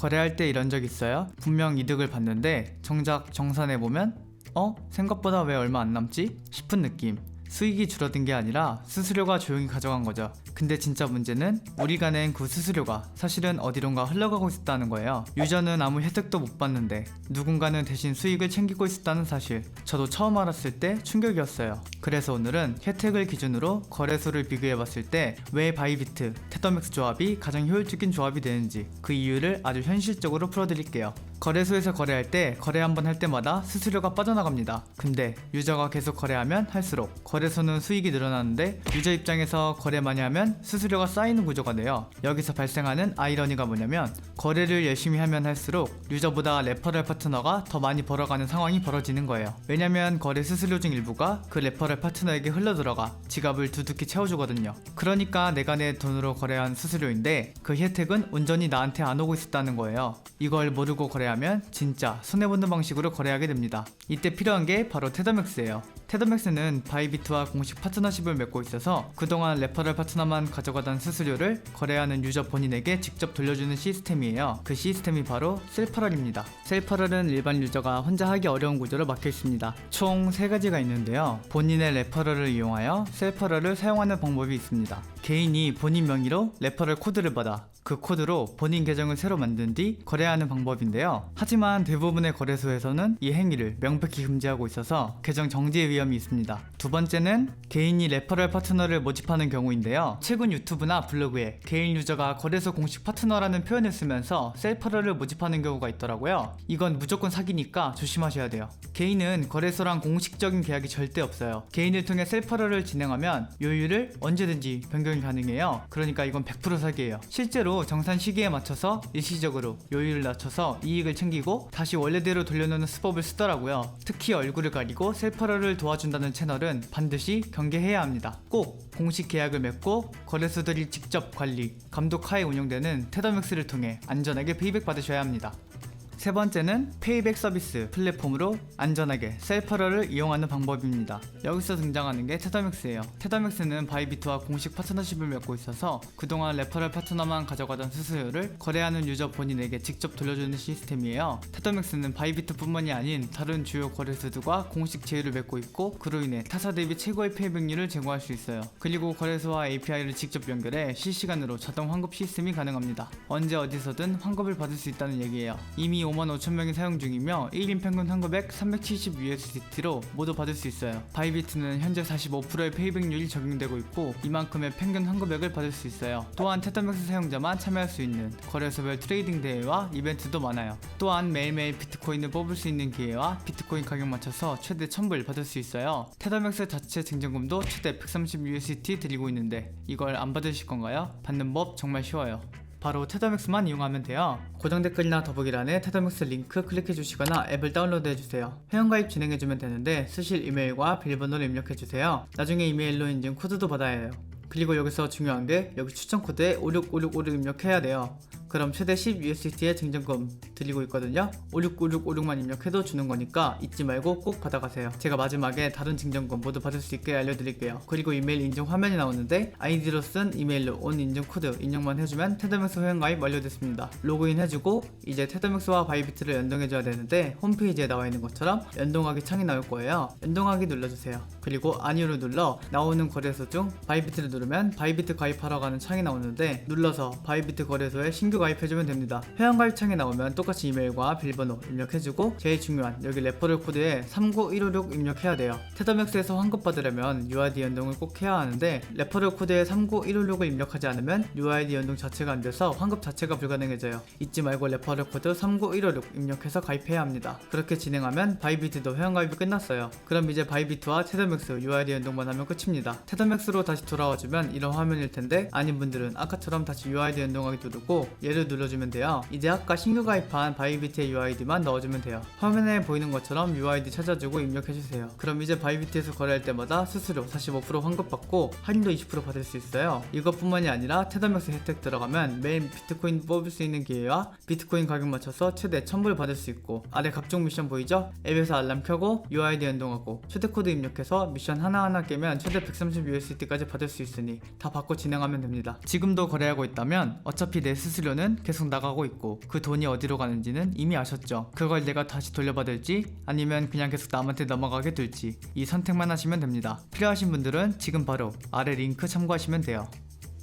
거래할 때 이런 적 있어요? 분명 이득을 봤는데 정작 정산해 보면 어? 생각보다 왜 얼마 안 남지? 싶은 느낌. 수익이 줄어든 게 아니라 수수료가 조용히 가져간 거죠. 근데 진짜 문제는 우리가 낸 그 수수료가 사실은 어디론가 흘러가고 있었다는 거예요. 유저는 아무 혜택도 못 받는데 누군가는 대신 수익을 챙기고 있었다는 사실. 저도 처음 알았을 때 충격이었어요. 그래서 오늘은 혜택을 기준으로 거래소를 비교해 봤을 때 왜 바이비트, 테더맥스 조합이 가장 효율적인 조합이 되는지 그 이유를 아주 현실적으로 풀어드릴게요. 거래소에서 거래할 때 거래 한 번 할 때마다 수수료가 빠져나갑니다. 근데 유저가 계속 거래하면 할수록 거래소는 수익이 늘어나는데 유저 입장에서 거래 많이 하면 수수료가 쌓이는 구조가 돼요. 여기서 발생하는 아이러니가 뭐냐면 거래를 열심히 하면 할수록 유저보다 레퍼럴 파트너가 더 많이 벌어가는 상황이 벌어지는 거예요. 왜냐면 거래 수수료 중 일부가 그 레퍼럴 파트너에게 흘러들어가 지갑을 두둑히 채워주거든요. 그러니까 내가 내 돈으로 거래한 수수료인데 그 혜택은 온전히 나한테 안 오고 있었다는 거예요. 이걸 모르고 거래 하면 진짜 손해보는 방식으로 거래하게 됩니다. 이때 필요한 게 바로 테더맥스예요. 테더맥스는 바이비트와 공식 파트너십을 맺고 있어서 그동안 레퍼럴 파트너만 가져가던 수수료를 거래하는 유저 본인에게 직접 돌려주는 시스템이에요. 그 시스템이 바로 셀퍼럴입니다. 셀퍼럴은 일반 유저가 혼자 하기 어려운 구조로 막혀 있습니다. 총세 가지가 있는데요. 본인의 레퍼럴을 이용하여 셀퍼럴을 사용하는 방법이 있습니다. 개인이 본인 명의로 레퍼럴 코드를 받아 그 코드로 본인 계정을 새로 만든 뒤 거래하는 방법인데요. 하지만 대부분의 거래소에서는 이 행위를 명백히 금지하고 있어서 계정 정지의 위험이 있습니다. 두 번째는 개인이 레퍼럴 파트너를 모집하는 경우인데요. 최근 유튜브나 블로그에 개인 유저가 거래소 공식 파트너라는 표현을 쓰면서 셀퍼럴을 모집하는 경우가 있더라고요. 이건 무조건 사기니까 조심하셔야 돼요. 개인은 거래소랑 공식적인 계약이 절대 없어요. 개인을 통해 셀퍼럴을 진행하면 요율을 언제든지 변경이 가능해요. 그러니까 이건 100% 사기예요. 실제로 정산 시기에 맞춰서 일시적으로 요율을 낮춰서 이익을 챙기고 다시 원래대로 돌려놓는 수법을 쓰더라고요. 특히 얼굴을 가리고 셀퍼럴을 도와준다는 채널은 반드시 경계해야 합니다. 꼭 공식 계약을 맺고 거래소들이 직접 관리, 감독하에 운영되는 테더맥스를 통해 안전하게 페이백 받으셔야 합니다. 세 번째는 페이백 서비스 플랫폼으로 안전하게 셀퍼럴을 이용하는 방법입니다. 여기서 등장하는 게 테더맥스예요. 테더맥스는 바이비트와 공식 파트너십을 맺고 있어서 그동안 레퍼럴 파트너만 가져가던 수수료를 거래하는 유저 본인에게 직접 돌려주는 시스템이에요. 테더맥스는 바이비트뿐만이 아닌 다른 주요 거래소들과 공식 제휴를 맺고 있고 그로 인해 타사 대비 최고의 페이백률을 제공할 수 있어요. 그리고 거래소와 API를 직접 연결해 실시간으로 자동 환급 시스템이 가능합니다. 언제 어디서든 환급을 받을 수 있다는 얘기예요. 이미 5만 5천 명이 사용 중이며 1인 평균 환급액 370USDT로 모두 받을 수 있어요. 바이비트는 현재 45%의 페이백률이 적용되고 있고 이만큼의 평균 환급액을 받을 수 있어요. 또한 테더맥스 사용자만 참여할 수 있는 거래소별 트레이딩 대회와 이벤트도 많아요. 또한 매일매일 비트코인을 뽑을 수 있는 기회와 비트코인 가격 맞춰서 최대 1000불 받을 수 있어요. 테더맥스 자체 증정금도 최대 130USDT 드리고 있는데 이걸 안 받으실 건가요? 받는 법 정말 쉬워요. 바로 테더맥스만 이용하면 돼요. 고정 댓글이나 더보기란에 테더맥스 링크 클릭해 주시거나 앱을 다운로드 해주세요. 회원가입 진행해 주면 되는데 쓰실 이메일과 비밀번호를 입력해 주세요. 나중에 이메일로 인증 코드도 받아야 해요. 그리고 여기서 중요한 게 여기 추천 코드에 565656 입력해야 돼요. 그럼 최대 10USDT의 증정금 드리고 있거든요. 565656만 입력해도 주는 거니까 잊지 말고 꼭 받아가세요. 제가 마지막에 다른 증정금 모두 받을 수 있게 알려드릴게요. 그리고 이메일 인증 화면이 나오는데 아이디로 쓴 이메일로 온 인증 코드 입력만 해주면 테더맥스 회원가입 완료됐습니다. 로그인 해주고 이제 테더맥스와 바이비트를 연동해줘야 되는데 홈페이지에 나와 있는 것처럼 연동하기 창이 나올 거예요. 연동하기 눌러주세요. 그리고 아니오를 눌러 나오는 거래소 중 바이비트를 누르면 바이비트 가입하러 가는 창이 나오는데 눌러서 바이비트 거래소에 신규 가입해주면 됩니다. 회원 가입 창에 나오면 똑같이 이메일과 비밀번호 입력해주고 제일 중요한 여기 레퍼럴 코드에 39156 입력해야 돼요. 테더맥스에서 환급 받으려면 UID 연동을 꼭 해야 하는데 레퍼럴 코드에 39156을 입력하지 않으면 UID 연동 자체가 안 돼서 환급 자체가 불가능해져요. 잊지 말고 레퍼럴 코드 39156 입력해서 가입해야 합니다. 그렇게 진행하면 바이비트도 회원 가입이 끝났어요. 그럼 이제 바이비트와 테더맥스 UID 연동만 하면 끝입니다. 테더맥스로 다시 돌아와주면 이런 화면일 텐데 아닌 분들은 아까처럼 다시 UID 연동하기 누르고 얘를 눌러주면 돼요. 이제 아까 신규 가입한 바이비트의 UID만 넣어주면 돼요. 화면에 보이는 것처럼 UID 찾아주고 입력해주세요. 그럼 이제 바이비트에서 거래할 때마다 수수료 45% 환급받고 할인도 20% 받을 수 있어요. 이것뿐만이 아니라 테더맥스 혜택 들어가면 매일 비트코인 뽑을 수 있는 기회와 비트코인 가격 맞춰서 최대 1000불 받을 수 있고 아래 각종 미션 보이죠? 앱에서 알람 켜고 UID 연동하고 최대 코드 입력해서 미션 하나하나 깨면 최대 130USDT까지 받을 수 있으니 다 받고 진행하면 됩니다. 지금도 거래하고 있다면 어차피 내 수수료는 돈은 계속 나가고 있고 그 돈이 어디로 가는지는 이미 아셨죠. 그걸 내가 다시 돌려받을지 아니면 그냥 계속 남한테 넘어가게 둘지 이 선택만 하시면 됩니다. 필요하신 분들은 지금 바로 아래 링크 참고하시면 돼요.